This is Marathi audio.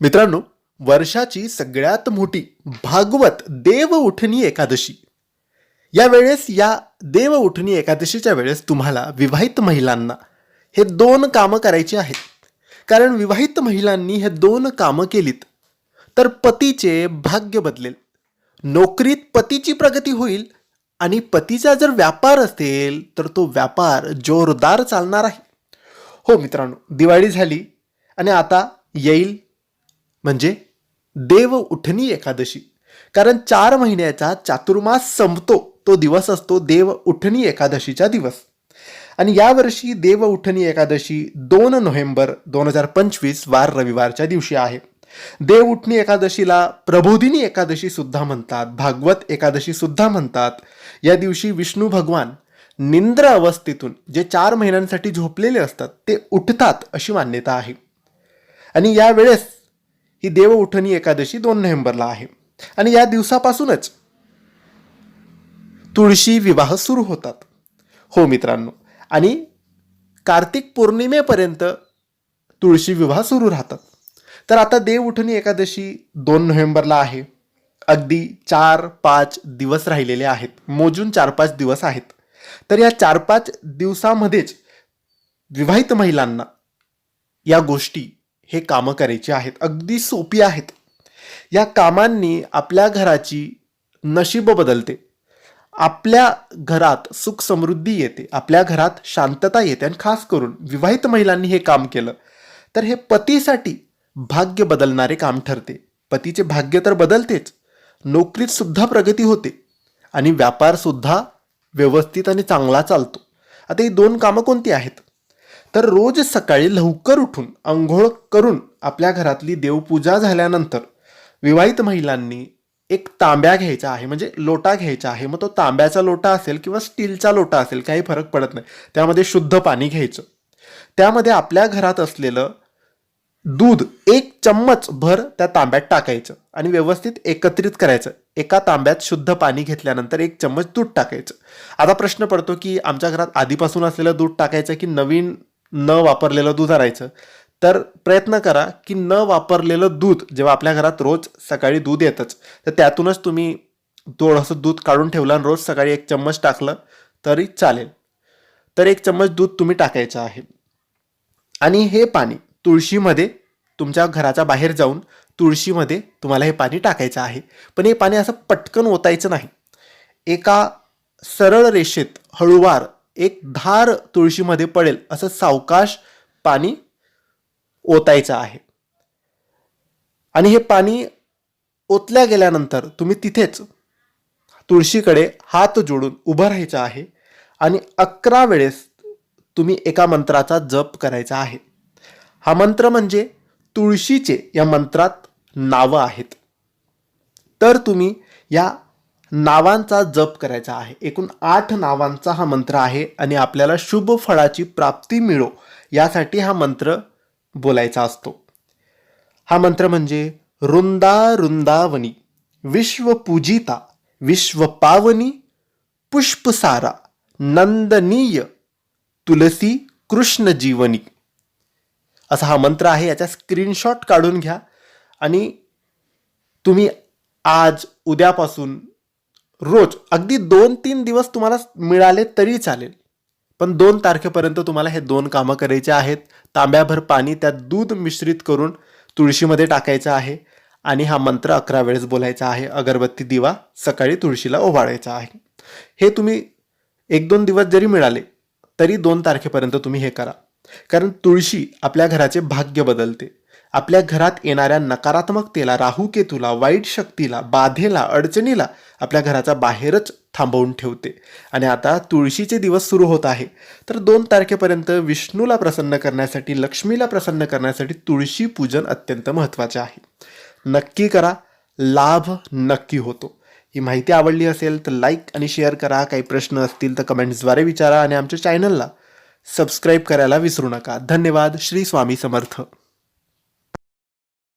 मित्रांनो वर्षाची सगळ्यात मोठी भागवत देव उठणी एकादशी. या वेळेस या देव उठणी एकादशीच्या वेळेस तुम्हाला विवाहित महिलांना हे दोन कामं करायची आहेत. कारण विवाहित महिलांनी हे दोन कामं केलीत तर पतीचे भाग्य बदलेल. नोकरीत पतीची प्रगती होईल आणि पतीचा जर व्यापार असेल तर तो व्यापार जोरदार चालणार आहे. हो मित्रांनो दिवाळी झाली आणि आता येईल म्हणजे देव उठणी एकादशी. कारण चार महिन्याचा चातुर्मास संपतो तो दिवस असतो देव उठणी एकादशीचा दिवस. आणि यावर्षी देव उठणी एकादशी दोन नोव्हेंबर दोन हजार पंचवीस वार रविवारच्या दिवशी आहे. देव उठणी एकादशीला प्रबोधिनी एकादशी सुद्धा म्हणतात भागवत एकादशी सुद्धा म्हणतात. या दिवशी विष्णू भगवान निंद्र अवस्थेतून जे चार महिन्यांसाठी झोपलेले असतात ते उठतात अशी मान्यता आहे. आणि या वेळेस ही देव उठणी एकादशी दोन नोव्हेंबरला आहे. आणि या दिवसापासूनच तुळशी विवाह सुरू होतात. हो मित्रांनो आणि कार्तिक पौर्णिमेपर्यंत तुळशी विवाह सुरू राहतात. तर आता देव उठणी एकादशी दोन नोव्हेंबरला आहे. अगदी चार पाच दिवस राहिलेले आहेत. मोजून चार पाच दिवस आहेत. तर या चार पाच दिवसामध्येच विवाहित महिलांना या गोष्टी हे कामं करायची आहेत. अगदी सोपी आहेत. या कामांनी आपल्या घराची नशीब बदलते. आपल्या घरात सुख समृद्धी येते. आपल्या घरात शांतता येते. आणि खास करून विवाहित महिलांनी हे काम केलं तर हे पतीसाठी भाग्य बदलणारे काम ठरते. पतीचे भाग्य तर बदलतेच. नोकरीत सुद्धा प्रगती होते. आणि व्यापारसुद्धा व्यवस्थित आणि चांगला चालतो. आता ही दोन कामं कोणती आहेत? तर रोज सकाळी लवकर उठून आंघोळ करून आपल्या घरातली देवपूजा झाल्यानंतर विवाहित महिलांनी एक तांब्या घ्यायचा आहे म्हणजे लोटा घ्यायचा आहे. मग तो तांब्याचा लोटा असेल किंवा स्टीलचा लोटा असेल काही फरक पडत नाही. त्यामध्ये शुद्ध पाणी घ्यायचं. त्यामध्ये आपल्या घरात असलेलं दूध एक चम्मच भर त्या तांब्यात टाकायचं आणि व्यवस्थित एकत्रित करायचं. एका तांब्यात शुद्ध पाणी घेतल्यानंतर एक चम्मच दूध टाकायचं. आता प्रश्न पडतो की आमच्या घरात आधीपासून असलेलं दूध टाकायचं की नवीन न वापरलेलं दूध आणायचं. तर प्रयत्न करा की न वापरलेलं दूध जेव्हा आपल्या घरात रोज सकाळी दूध येतंच तर त्यातूनच तुम्ही थोडंसं दूध काढून ठेवलं आणि रोज सकाळी एक चम्मच टाकलं तरी चालेल. तर एक चम्मच दूध तुम्ही टाकायचं आहे. आणि हे पाणी तुळशीमध्ये तुमच्या घराच्या बाहेर जाऊन तुळशीमध्ये तुम्हाला हे पाणी टाकायचं आहे. पण हे पाणी असं पटकन ओतायचं नाही. एका सरळ रेषेत हळूवार एक धार तुळशीमध्ये पडेल असं सावकाश पाणी ओतायचं आहे. आणि हे पाणी ओतल्या गेल्यानंतर तुम्ही तिथेच तुळशीकडे हात जोडून उभं राहायचं आहे आणि अकरा वेळेस तुम्ही एका मंत्राचा जप करायचा आहे. हा मंत्र म्हणजे तुळशीचे या मंत्रात नावं आहेत. तर तुम्ही या नावांचा जप करायचा आहे. एकूण आठ नावांचा हा मंत्र आहे आणि आपल्याला शुभ फळाची प्राप्ती मिळो यासाठी हा मंत्र बोलायचा असतो. हा मंत्र म्हणजे रुंदा रुंदावनी विश्वपूजिता विश्वपावनी पुष्पसारा नंदनीय तुलसी कृष्ण जीवनी असा हा मंत्र आहे. याचा स्क्रीनशॉट काढून घ्या आणि तुम्ही आज उद्यापासून रोज अगदी दोन तीन दिवस तुम्हाला मिळाले तरी चालेल. पण दोन तारखेपर्यंत तुम्हाला हे दोन कामं करायचे आहेत. तांब्याभर पाणी त्यात दूध मिश्रित करून तुळशीमध्ये टाकायचं आहे. आणि हा मंत्र अकरा वेळेस बोलायचा आहे. अगरबत्ती दिवा सकाळी तुळशीला ओवाळायचा आहे. हे तुम्ही एक दोन दिवस जरी मिळाले तरी दोन तारखेपर्यंत तुम्ही हे करा. कारण तुळशी आपल्या घराचे भाग्य बदलते. आपल्या घरात येणाऱ्या नकारात्मकतेला राहूकेतूला वाईट शक्तीला बाधेला अडचणीला आपल्या घराच्या बाहेरच थांबवून ठेवते. आणि आता तुळशीचे दिवस सुरू होत आहे. तर दोन तारखेपर्यंत विष्णूला प्रसन्न करण्यासाठी लक्ष्मीला प्रसन्न करण्यासाठी तुळशी पूजन अत्यंत महत्त्वाचे आहे. नक्की करा. लाभ नक्की होतो. ही माहिती आवडली असेल तर लाईक आणि शेअर करा. काही प्रश्न असतील तर कमेंट्सद्वारे विचारा आणि आमच्या चॅनलला सबस्क्राईब करायला विसरू नका. धन्यवाद. श्री स्वामी समर्थ.